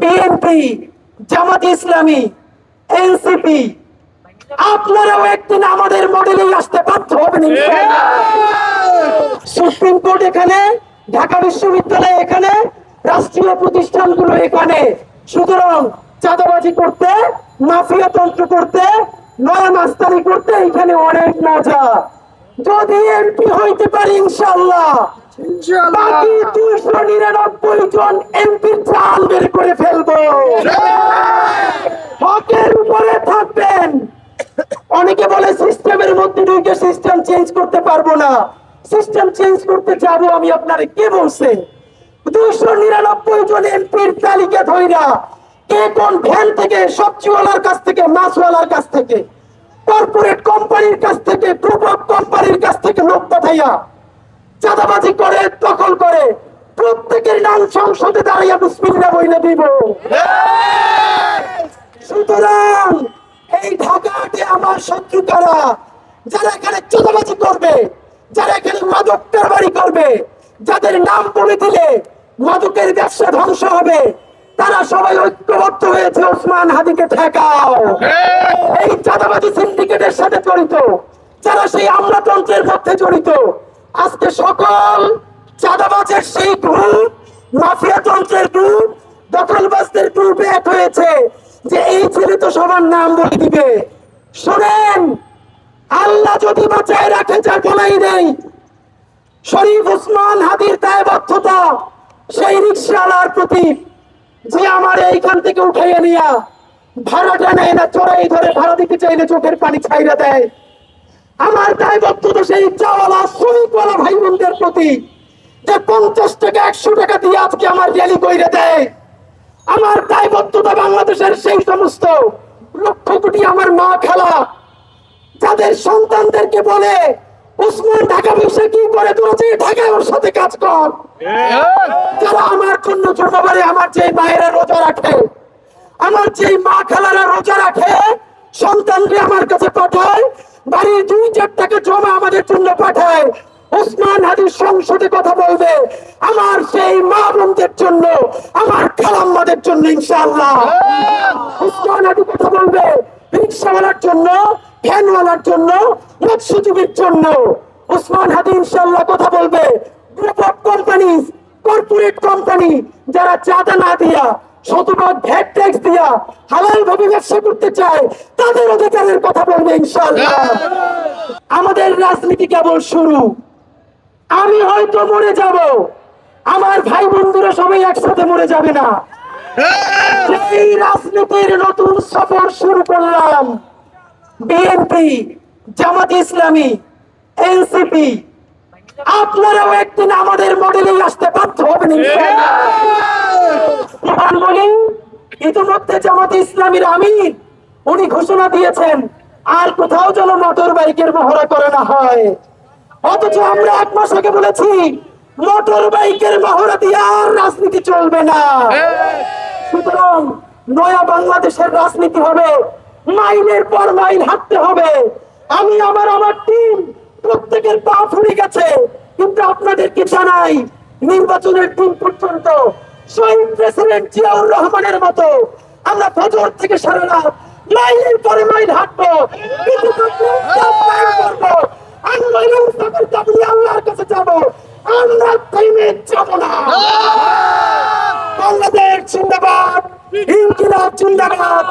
BNP, Jamaat Islami, NCP, আপনারাও একদিন আমাদের মডেলে আসতে বাধ্য হবেন সুপ্রিম কোর্ট এখানে, ঢাকা বিশ্ববিদ্যালয় এখানে, রাষ্ট্রীয় প্রতিষ্ঠানগুলো এখানে। সুতরাং চাঁদাবাজি করতে, মাফিয়া তন্ত্র করতে, নয়া মাস্তানি করতে এখানে অনেক মজা। যদি এমপি হইতে পারি ইনশাল্লাহ বাকি দুশো নিরানব্বই জন এমপির চাল বের করে ফেলব। হকের উপরে থাকবেন। অনেকে বলে সিস্টেমের মধ্যে ঢুকে সিস্টেম চেঞ্জ করতে পারব না। সিস্টেম চেঞ্জ করতে যাব আমি আপনারে কে বলছে? দুশো নিরানব্বই জন এমপির তালিকা ধইরা কে কোন ভ্যান থেকে সবজিওয়ালার কাছ থেকে মাছওয়ালার কাছ থেকে কর্পোরেট কোম্পানির কাছ থেকে গ্রুপ অফ কোম্পানির কাছ থেকে লোক পাঠাইয়া চাঁদাবাজি করে, দখল করে। প্রত্যেকের নাম সংসদে দাঁড়িয়ে বিসমিল্লাহ বইলে দিব। সুতরাং এই ঢাকাতে আমার শত্রু কারা যারা এখানে চাঁদাবাজি করবে, যারা এখানে মাদক কারবারি করবে, যাদের নাম বলে দিলে মাদকের ব্যবসা ধ্বংস হবে, তারা সবাই ঐক্যবদ্ধ হয়েছে ওসমান হাদিকে ঠেকাও। এই চাঁদাবাজি সিন্ডিকেটের সাথে জড়িত, যারা সেই আমলাতন্ত্রের মধ্যে জড়িত আজকে সকল চাঁদাবাজের সেই গ্রুপ, মাফিয়া তন্ত্রের গ্রুপ, দখলবাজদের গ্রুপ এক হয়েছে যে এই ছেলে তো সবার নাম বলে দিবে। শোনেন, আল্লাহ যদি বাঁচায় রাখে, যা বলাই নেই। শরীফ উসমান হাদির দায়বদ্ধতা, সেই রিক্সাওয়ালার প্রতি যে আমার এইখান থেকে উঠাইয়া নিয়া, ভাড়াটা নেয় না চড়াই ধরে ভাড়া দিতে চাইলে চোখের পানি ছাইরা দেয়। আমার দায়বদ্ধতা সেই চাওয়ালা শ্রমিকওয়ালা ভাই বোনদের প্রতি যে পঞ্চাশ টাকা একশো টাকা দিয়ে আজকে আমার র্যালি কইরে দেয়, আমার দায়বদ্ধতা বাংলাদেশের সেই সমস্ত লক্ষ কোটি আমার মা খেলা, যাদের সন্তানদেরকে বলে উসমান ঢাকা বসে কি করে তোরা যে ঢাকায় ওর সাথে কাজ কর। যারা আমার জন্য ছোটবারে আমার যে মায়েরা রোজা রাখে, আমার যে মা খালারা রোজা রাখে, সন্তানকে আমার কাছে পাঠায় বাড়ির দুই চার জমা আমাদের জন্য পাঠায়। ওসমান হাদির সংসদে কথা বলবে। আমার সেই মা বোনদের জন্য, আমার খালাম্মাদের জন্য ইনশাআল্লাহ। ওসমান হাদি কথা বলবে রিক্সাওয়ালার জন্য, ভ্যানওয়ালার জন্য, মৎস্যজীবীর জন্য। ওসমান হাদি ইনশাআল্লাহ কথা বলবে। Group of companies corporate company যারা চাঁদা না দিয়া শতভাগ ভ্যাট ট্যাক্স দিয়া হালাল ভাবে ব্যবসা করতে চায় তাদের অধিকারের কথা বলবে ইনশাআল্লাহ। আমাদের রাজনীতি কেবল শুরু। আমি হয়তো মরে যাব। আমার ভাই বন্ধুরা সবাই একসাথে মরে যাবে না। এই রাজনীতির নতুন সফর শুরু করলাম। BNP Jamaat Islami NCP. আপনারাও একদিন আমাদের মডেলে আসতে বাধ্য হবেন ইনশাআল্লাহ। ইতিমধ্যে জামাত ইসলামীর আমির, উনি ঘোষণা দিয়েছেন, আর কোথাও যেন মোটর বাইকের মহড়া হয়। অথচ আমরা এক মাস আগে বলেছি মোটর বাইকের মহড়া দিয়ে আর রাজনীতি চলবে না। সুতরাং নয়া বাংলাদেশের রাজনীতি হবে, মাইলের পর মাইল হাঁটতে হবে। আমি, আমার আমার টিম প্রত্যেকের পা ফুলে গেছে, কিন্তু আপনাদেরকে জানাই, নির্বাচনের দিন পর্যন্ত শহীদ প্রেসিডেন্ট জিয়াউর রহমানের মতো আমরা ফজর থেকে সারা রাত মাইলের পরে মাইল হাঁটবো আল্লাহর কাছে যাব। আমরা থেমে যাব না। বাংলাদেশ জিন্দাবাদ ইনকিলাব জিন্দাবাদ।